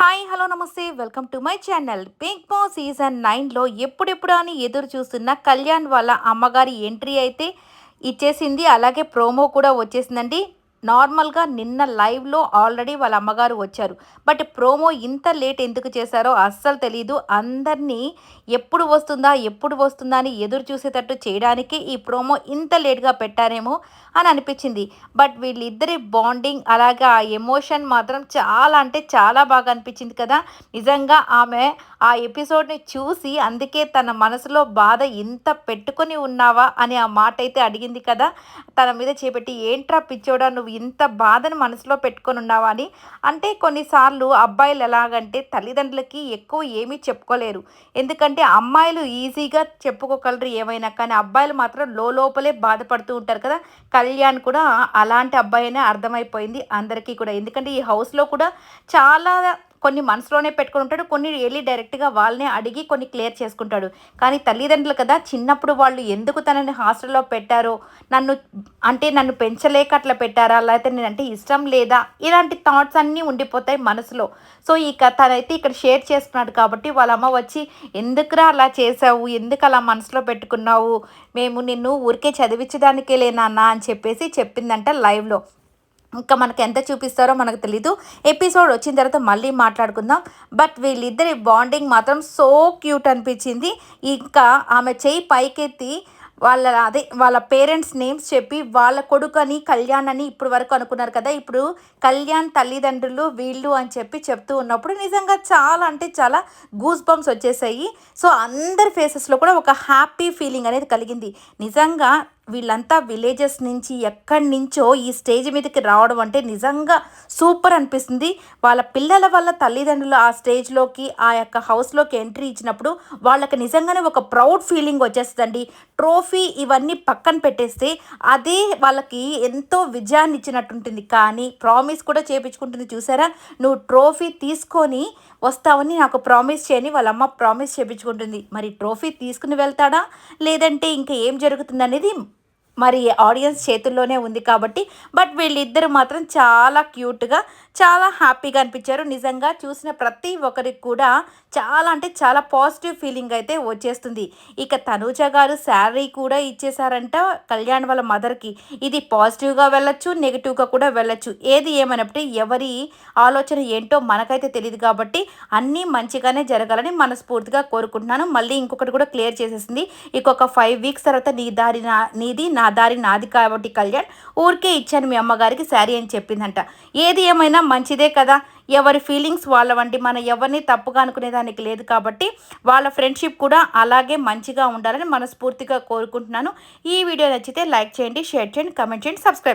Hi hello నమస్తే. Welcome to my channel. Big boss season నైన్లో ఎప్పుడెప్పుడు అని ఎదురు చూస్తున్న కళ్యాణ్ వాళ్ళ అమ్మగారి ఎంట్రీ అయితే ఇచ్చేసింది. అలాగే ప్రోమో కూడా వచ్చేసిందండి. నార్మల్గా నిన్న లైవ్లో ఆల్రెడీ వాళ్ళ అమ్మగారు వచ్చారు. బట్ ప్రోమో ఇంత లేట్ ఎందుకు చేశారో అస్సలు తెలీదు. అందరినీ ఎప్పుడు వస్తుందా ఎప్పుడు వస్తుందా అని ఎదురు చూసేటట్టు చేయడానికి ఈ ప్రోమో ఇంత లేట్గా పెట్టారేమో అని అనిపించింది. బట్ వీళ్ళిద్దరి బాండింగ్ అలాగే ఆ ఎమోషన్ మాత్రం చాలా అంటే చాలా బాగా అనిపించింది కదా. నిజంగా ఆమె ఆ ఎపిసోడ్ని చూసి అందుకే తన మనసులో బాధ ఇంత పెట్టుకొని ఉన్నావా అని ఆ మాట అయితే అడిగింది కదా. తన మీద చేపెట్టి ఏంట్రా పిచ్చోడా నువ్వు ఇంత బాధను మనసులో పెట్టుకొని ఉన్నావా అని? అంటే కొన్నిసార్లు అబ్బాయిలు ఎలాగంటే తల్లిదండ్రులకి ఎక్కువ ఏమీ చెప్పుకోలేరు. ఎందుకంటే అమ్మాయిలు ఈజీగా చెప్పుకోగలరు ఏమైనా కానీ అబ్బాయిలు మాత్రం లోపలే బాధపడుతూ ఉంటారు కదా. కళ్యాణ్ కూడా అలాంటి అబ్బాయినే అర్థమైపోయింది అందరికీ కూడా. ఎందుకంటే ఈ హౌస్లో కూడా చాలా కొన్ని మనసులోనే పెట్టుకుని ఉంటాడు కొన్ని వెళ్ళి డైరెక్ట్గా వాళ్ళనే అడిగి కొన్ని క్లియర్ చేసుకుంటాడు. కానీ తల్లిదండ్రులు కదా చిన్నప్పుడు వాళ్ళు ఎందుకు తనని హాస్టల్లో పెట్టారో నన్ను అంటే నన్ను పెంచలేక అట్లా పెట్టారా లేకపోతే నేనంటే ఇష్టం లేదా ఇలాంటి థాట్స్ అన్నీ ఉండిపోతాయి మనసులో. సో ఇక తనైతే ఇక్కడ షేర్ చేసుకున్నాడు కాబట్టి వాళ్ళ అమ్మ వచ్చి ఎందుకురా అలా చేసావు ఎందుకు అలా మనసులో పెట్టుకున్నావు? మేము నిన్ను ఊరికే చదివించడానికే లేనా అని చెప్పేసి చెప్పిందంట లైవ్లో ఇంకా మనకి ఎంత చూపిస్తారో మనకు తెలీదు. ఎపిసోడ్ వచ్చిన తర్వాత మళ్ళీ మాట్లాడుకుందాం. బట్ వీళ్ళిద్దరి బాండింగ్ మాత్రం సో క్యూట్ అనిపించింది. ఇంకా ఆమె చేయి పైకెత్తి వాళ్ళ అదే వాళ్ళ పేరెంట్స్ నేమ్స్ చెప్పి వాళ్ళ కొడుకు అని కళ్యాణ్ అని ఇప్పుడు వరకు అనుకున్నారు కదా. ఇప్పుడు కళ్యాణ్ తల్లిదండ్రులు వీళ్ళు అని చెప్పి చెప్తూ ఉన్నప్పుడు నిజంగా చాలా అంటే చాలా గూస్ బంప్స్ వచ్చేసాయి. సో అందరి ఫేసెస్లో కూడా ఒక హ్యాపీ ఫీలింగ్ అనేది కలిగింది. నిజంగా వీళ్ళంతా విలేజెస్ నుంచి ఎక్కడి నుంచో ఈ స్టేజ్ మీదకి రావడం అంటే నిజంగా సూపర్ అనిపిస్తుంది. వాళ్ళ పిల్లల వల్ల తల్లిదండ్రులు ఆ స్టేజ్లోకి ఆ యొక్క హౌస్లోకి ఎంట్రీ ఇచ్చినప్పుడు వాళ్ళకి నిజంగానే ఒక ప్రౌడ్ ఫీలింగ్ వచ్చేస్తుందండి. ట్రోఫీ ఇవన్నీ పక్కన పెట్టేస్తే అదే వాళ్ళకి ఎంతో విజయాన్ని ఇచ్చినట్టుంటుంది. కానీ ప్రామిస్ కూడా చేపించుకుంటుంది చూసారా? నువ్వు ట్రోఫీ తీసుకొని వస్తావని నాకు ప్రామిస్ చేయని వాళ్ళ అమ్మ ప్రామిస్ చేయించుకుంటుంది మరి ట్రోఫీ తీసుకుని వెళ్తాడా? లేదంటే ఇంకా ఏం జరుగుతుంది అనేది మరి ఆడియన్స్ చేతుల్లోనే ఉంది కాబట్టి బట్ వీళ్ళిద్దరు మాత్రం చాలా క్యూట్గా చాలా హ్యాపీగా అనిపించారు. నిజంగా చూసిన ప్రతి ఒక్కరికి కూడా చాలా అంటే చాలా పాజిటివ్ ఫీలింగ్ అయితే వచ్చేస్తుంది. ఇక తనూజ గారు శారీ కూడా ఇచ్చేశారంట కళ్యాణ్ వాళ్ళ మదర్కి ఇది పాజిటివ్గా వెళ్ళొచ్చు నెగిటివ్గా కూడా వెళ్ళొచ్చు. ఏది ఏమైనప్పుడు ఎవరి ఆలోచన ఏంటో మనకైతే తెలియదు కాబట్టి అన్నీ మంచిగానే జరగాలని మనస్ఫూర్తిగా కోరుకుంటున్నాను. మళ్ళీ ఇంకొకటి కూడా క్లియర్ చేసేసింది. ఇంకొక ఫైవ్ వీక్స్ తర్వాత నీ దారి నా నీది నా నా దారి నాది కాబట్టి కళ్యాణ్ ఊరికే ఇచ్చాను మీ అమ్మగారికి శారీ అని చెప్పిందంట. ఏది ఏమైనా మంచిదే కదా. ఎవరి ఫీలింగ్స్ వాళ్ళ వంటి మనం ఎవరిని తప్పుగా అనుకునేదానికి లేదు కాబట్టి వాళ్ళ ఫ్రెండ్షిప్ కూడా అలాగే మంచిగా ఉండాలని మనస్ఫూర్తిగా కోరుకుంటున్నాను. ఈ వీడియో నచ్చితే లైక్ చేయండి షేర్ చేయండి కమెంట్ చేయండి సబ్స్క్రైబ్